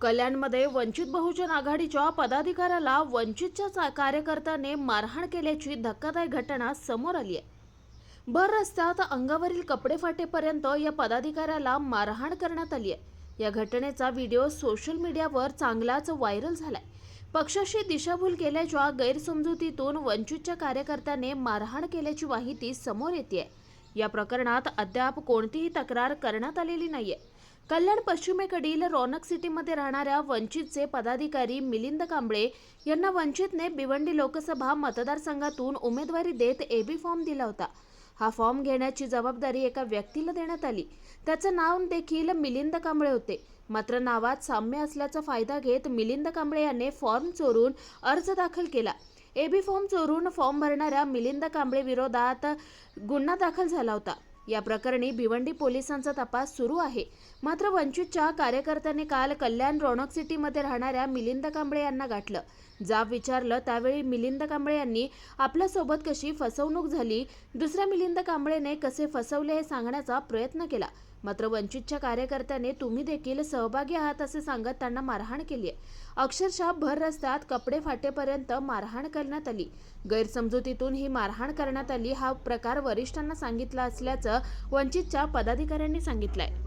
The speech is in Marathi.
कल्याणमध्ये वंचित बहुजन आघाडीच्या पदाधिकाऱ्याला वंचितच्या चा- कार्यकर्त्याने मारहाण केल्याची धक्कादायक घटना समोर आली आहे. भर रस्त्यात अंगावरील कपडे फाटेपर्यंत या पदाधिकाऱ्याला मारहाण करण्यात आली आहे. या घटनेचा व्हिडिओ सोशल मीडियावर चांगलाच व्हायरल झालाय. पक्षाशी दिशाभूल केल्याच्या गैरसमजुतीतून वंचितच्या कार्यकर्त्याने मारहाण केल्याची माहिती समोर येते या प्रकरणात अद्याप कोणतीही तक्रार करण्यात आलेली नाहीये. कल्याण पश्चिमेकडील रौनक सिटीमध्ये राहणाऱ्या वंचितचे पदाधिकारी मिलिंद कांबळे यांना वंचितने भिवंडी लोकसभा मतदारसंघातून उमेदवारी देत एबी फॉर्म दिला होता. हा फॉर्म घेण्याची जबाबदारी एका व्यक्तीला देण्यात आली. त्याचं नाव देखील मिलिंद कांबळे होते. मात्र नावात साम्य असल्याचा फायदा घेत मिलिंद कांबळे यांनी फॉर्म चोरून अर्ज दाखल केला. एबी फॉर्म चोरून फॉर्म भरणाऱ्या मिलिंद कांबळे विरोधात गुन्हा दाखल झाला होता. या प्रकरणी भिवंडी पोलिसांचा तपास सुरू आहे. मात्र वंचितच्या कार्यकर्त्यांनी काल कल्याण रौनक सिटीमध्ये राहणाऱ्या मिलिंद कांबळे यांना गाठलं. जाब विचारलं त्यावेळी मिलिंद कांबळे यांनी आपल्यासोबत कशी फसवणूक झाली? दुसऱ्या मिलिंद कांबळेने कसे फसवले हे सांगण्याचा प्रयत्न केला. मात्र वंचितच्या कार्यकर्त्याने तुम्ही देखील सहभागी आहात असे सांगत त्यांना मारहाण केली आहे. अक्षरशः भर रस्त्यात कपडे फाटेपर्यंत मारहाण करण्यात आली. गैरसमजुतीतून ही मारहाण करण्यात आली हा प्रकार वरिष्ठांना सांगितला असल्याचं वंचितच्या पदाधिकाऱ्यांनी सांगितलं आहे